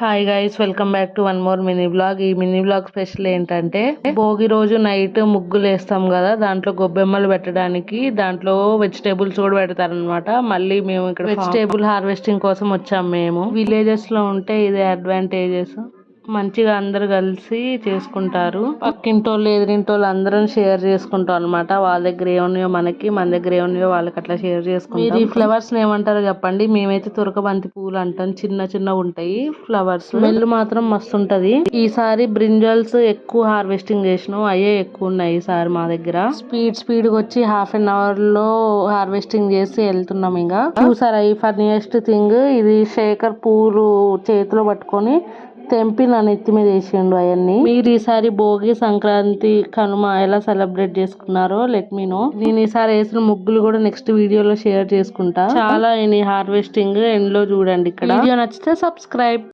Hi guys welcome back to one more mini blog ఈ mini blog special ఏంటంటే భోగి రోజు night ముగ్గులు వేస్తాం కదా దాంట్లో గొబ్బెమ్మలు పెట్టడానికి దాంట్లో వెజిటేబుల్స్ కూడా పెడతారనమాట మళ్ళీ మేము ఇక్కడ వెజిటేబుల్ హార్వెస్టింగ్ కోసం వచ్చాం మేము. విలేజెస్లో ఉంటే ఇదే అడ్వాంటేజెస్ మంచిగా అందరు కలిసి చేసుకుంటారు. పక్కింటోళ్ళు ఎదిరింటోళ్ళు అందరం షేర్ చేసుకుంటాం అన్నమాట. వాళ్ళ దగ్గర ఏమున్నాయో మనకి మన దగ్గర ఏమున్నాయో వాళ్ళకి అట్లా షేర్ చేసుకుంటాం. ఈ ఫ్లవర్స్ ఏమంటారో చెప్పండి. మేమైతే తురకబంతి పూలు అంటాం. చిన్న చిన్న ఉంటాయి ఫ్లవర్స్ స్మెల్ మాత్రం మస్తు ఉంటది. ఈసారి బ్రింజల్స్ ఎక్కువ హార్వెస్టింగ్ చేసినాం. అయ్యే ఎక్కువ ఉన్నాయి ఈసారి మా దగ్గర. స్పీడ్ స్పీడ్ వచ్చి హాఫ్ అన్ అవర్లో హార్వెస్టింగ్ చేసి వెళ్తున్నాం ఇంకా చూసారా ఈ ఫన్నీయెస్ట్ థింగ్ ఇది శేఖర్ పూలు చేతిలో పట్టుకొని తెంపి నా నెత్తి మీద వేసిండు అవన్నీ. మీరు ఈసారి భోగి సంక్రాంతి కనుమ ఎలా సెలబ్రేట్ చేసుకున్నారో లెట్ మీ నో. నేను ఈసారి వేసిన ముగ్గులు కూడా నెక్స్ట్ వీడియోలో షేర్ చేసుకుంటా. చాలా హార్వెస్టింగ్ ఎండ్లో చూడండి ఇక్కడ. వీడియో నచ్చితే సబ్స్క్రైబ్